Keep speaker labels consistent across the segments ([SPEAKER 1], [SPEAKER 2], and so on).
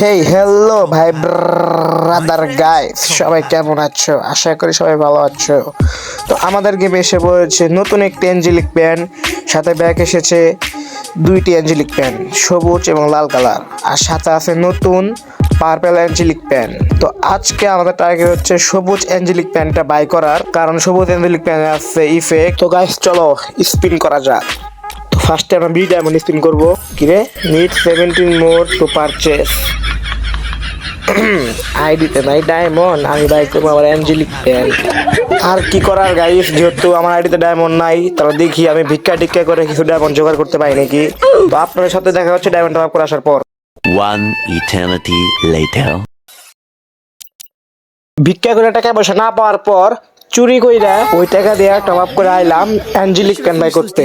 [SPEAKER 1] হেই hello ভাই brother guys সবাই কেমন আছো? আশা করি সবাই ভালো আছো। তো আমাদের গেমে এসে পড়েছে নতুন একটি অ্যাঞ্জেলিক প্যান সাথে ব্যাগ এসেছে দুইটি অ্যাঞ্জেলিক প্যান সবুজ এবং লাল কালার আর সাথে আছে নতুন পার্পেল অ্যাঞ্জেলিক প্যান তো আজকে আমাদের টার্গেট হচ্ছে সবুজ অ্যাঞ্জেলিক প্যানটা বাই করার, কারণ সবুজ অ্যাঞ্জেলিক প্যানে আছে ইফেক্ট তো গাইস চলো স্পিন করা যাক। ফার্স্টে আমরা বি ডায়মন্ড স্পিন করব। কিরে? Need seventeen more to purchase আইডিতে নাই ডায়মন্ড আমি বাই করব আমার অ্যাঞ্জেলিক আর কি করার গাইস যেহেতু আমার আইডিতে ডায়মন্ড নাই তাহলে দেখি আমি ভিক্ষা টিক্ষা করে কিছু ডায়মন্ড জোগাড় করতে পারি নাকি? তো আপনাদের সাথে দেখা হচ্ছে ডায়মন্ড টপ করে আসার পর।
[SPEAKER 2] One eternity later.
[SPEAKER 1] ভিক্ষা করে টাকা পয়সা না পাওয়ার পর চুরি কইরা ওই টাকা দিয়ে টপ আপ করে আইলাম অ্যাঞ্জেলিক বাই করতে।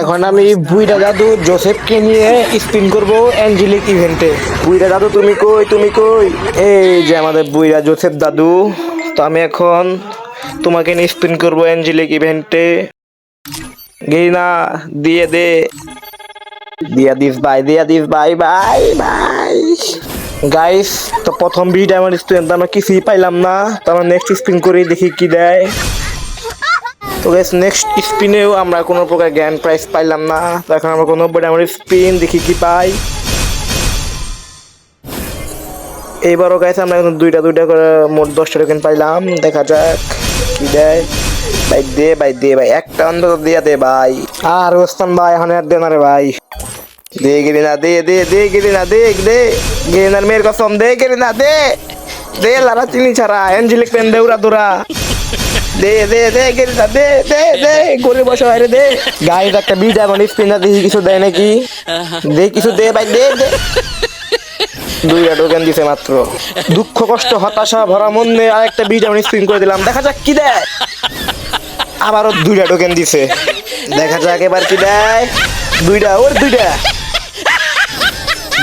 [SPEAKER 1] এখন আমি বুইরা দাদু জোসেফকে নিয়ে স্পিন করব অ্যাঞ্জেলিক ইভেন্টে বুইরা দাদু তুমি কই তুমি কই? এই যে আমাদের বুইরা জোসেফ দাদু তো আমি এখন তোমাকে নিয়ে স্পিন করব অ্যাঞ্জেলিক ইভেন্টে গেইনা দিয়ে দে। দিয়া দিস বাই দিয়া দিস বাই বাই বাই গাইস তো প্রথম বি ডায়মন্ড স্পিন তো আমরা কিছুই পাইলাম না। তো আমরা নেক্সট স্পিন করি, দেখি কি দেয়। তো গাইস নেক্সট স্পিনেও আমরা কোনো প্রকার জ্ঞান প্রাইজ পাইলাম না। তো এখন আমরা কোনো ডায়মন্ড স্পিন দেখি কি পাই। এইবারও গাইস আমরা এখন দুইটা দুইটা করে মোট দশটা টোকেন পাইলাম। দেখা যাক কি দেয়। ভাই দে ভাই দে ভাই। একটা অন্তত দিয়া দে ভাই। আর ওস্তান ভাই, এখন আর দে না রে ভাই। দে গিরি না দে দে দে গিরি না দে দে। গিরিনার মেয়ের কসম, দে গিরি না দে। দে লারা চিনি ছাড়া, অ্যাঞ্জেলিক পেন দে দুরা। দে দে দে গিরি না দে দে দে গরিব বসে বাইরে, দে। গাড়ির একটা বিট এখন স্পিনার দেখি কিছু দেয় নাকি? দে কিছু দে ভাই, দে দে। দুইটা টোকেন দিছে মাত্র। দুঃখ, কষ্ট, হতাশা, ভরা মন নিয়ে আরেকটা বিট আমি স্পিন করে দিলাম। দেখা যাক কি দেয়। আবারও দুইটা টোকেন দিছে। দেখা যাক এবার কি দেয়। দুইটা, ওর দুইটা।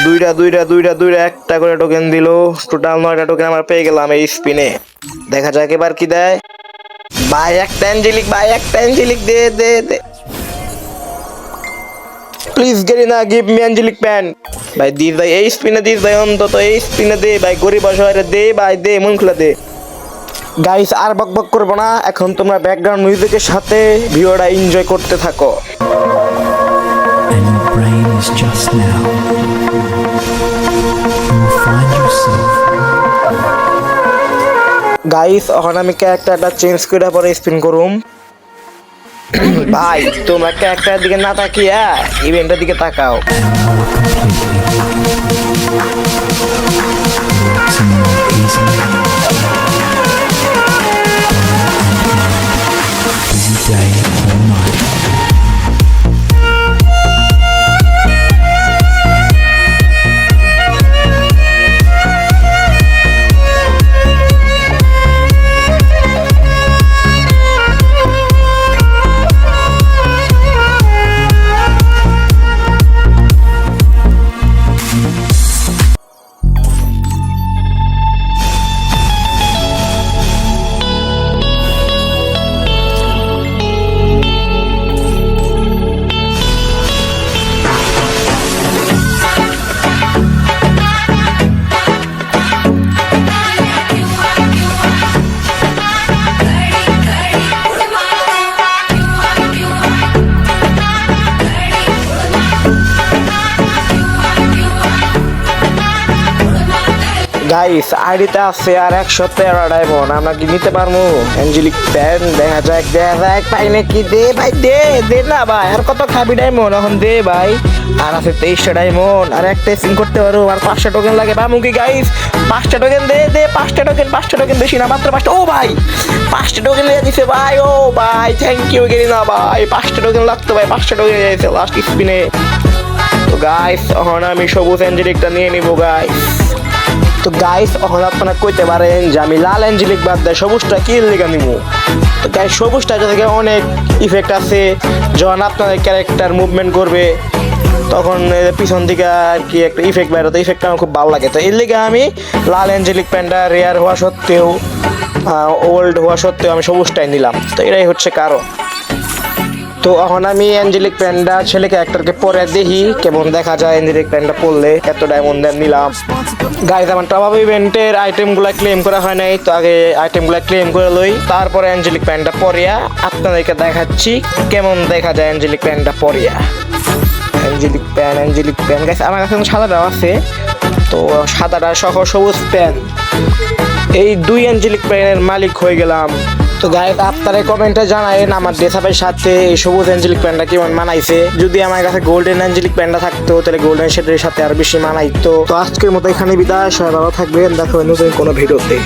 [SPEAKER 1] দুইটা দুইটা দুইটা দুইটা, একটা করে টোকেন দিল। টোটাল নয়টা টোকেন আমার পেয়ে গেলাম এই স্পিনে দেখা যাক এবার কি দেয়। ভাই, একটা অ্যাঞ্জেলিক ভাই, একটা অ্যাঞ্জেলিক দে দে দে। Please Garena give me angelic pan ভাই দিস ভাই এই স্পিনে দিস ভাই অন্তত এই স্পিনে দে, ভাই, গরিব অসহায় দে, ভাই, দে, মন খুলে দে। গাইস আর বক বক করব না। এখন তোমরা ব্যাকগ্রাউন্ড মিউজিকের সাথে ভিডিওটা এনজয় করতে থাকো।
[SPEAKER 3] Just now.
[SPEAKER 1] গাইস এখন আমি ক্যারেক্টারটা চেঞ্জ করে পরে স্পিন করুম। ভাই, তোমরা ক্যারেক্টারের দিকে না তাকিয়া ইভেন্টের দিকে তাকাও। গাইস আইডিতে আছে আর একশো তেরো ডায়মন্ড আমরা কি নিতে পারব? অ্যাঞ্জেলিক প্যান দেখা যাক দেখা যাক পাই নাকি দে, ভাই, দে দে না, ভাই, আর কত খাবি ডায়মন্ড এখন দে, ভাই, আর আছে তেইশটা ডায়মন্ড আর একটা সিং করতে পারো, আর পাঁচটা টোকেন লাগে বা মুখি গাইস পাঁচটা টোকেন দে দে, পাঁচটা টোকেন পাঁচটা টোকেন বেশি না, মাত্র পাঁচটা, ও, ভাই, পাঁচটা টোকেন লেগে দিছে, ভাই, ও, ভাই থ্যাংক ইউ গেলি না, ভাই, পাঁচটা টোকেন লাগতো, ভাই, পাঁচটা টোকেন লেগেছে লাস্ট স্পিনে তো গাইস এখন আমি সবুজ অ্যাঞ্জেলিকটা নিয়ে নিবো গাইস তো গাইস এখন আপনারা কইতে পারেন যে আমি লাল অ্যাঞ্জেলিক বাদ দেয় সবুজটা কি লেখা নিব তো গাইস সবুজটা থেকে অনেক ইফেক্ট আছে। যখন আপনাদের ক্যারেক্টার মুভমেন্ট করবে, তখন পিছন দিকে আর কি একটা ইফেক্ট বেরো তো ইফেক্টটা আমার খুব ভালো লাগে। তো এর লিগে আমি লাল অ্যাঞ্জেলিক প্যান্টটা রেয়ার হওয়া সত্ত্বেও ওল্ড হওয়া সত্ত্বেও আমি সবুজটাই নিলাম। তো এটাই হচ্ছে কারণ। তো এখন আমি অ্যাঞ্জেলিক প্যান্ডা ছেলে ক্যারেক্টারকে পরে দেখি কেমন দেখা যায়। অ্যাঞ্জেলিক প্যান্ডা পরলে এত ডায়মন্ড নিলাম। গাইজ আমার টপ আপ ইভেন্টের আইটেমগুলো ক্লেম করা হয় নাই, তো আগে আইটেমগুলো ক্লেম করে লই। তারপরে অ্যাঞ্জেলিক প্যান্ডা পরিয়া, আপনাদেরকে দেখাচ্ছি কেমন দেখা যায় অ্যাঞ্জেলিক প্যান্ডা পরিয়া। Angelic pan angelic pan guys আমার কাছে সাদাটাও আছে, তো সাদাটা সহ সবুজ প্যান এই দুই অ্যাঞ্জেলিক প্যানের মালিক হয়ে গেলাম। তো গায়ে আপনারা কমেন্টে জানায়েন আমার ডেসাপের সাথে এই সবুজ অ্যাঞ্জেলিক প্যান্টটা কেমন মানাইছে। যদি আমার কাছে গোল্ডেন অ্যাঞ্জেলিক প্যান্টটা থাকতো, তাহলে গোল্ডেন শেডের সাথে আর বেশি মানাইতো। তো আজকের মতো এখানে বিদায়, সবাই ভালো থাকবেন, দেখো নতুন কোনো ভিডিওতে।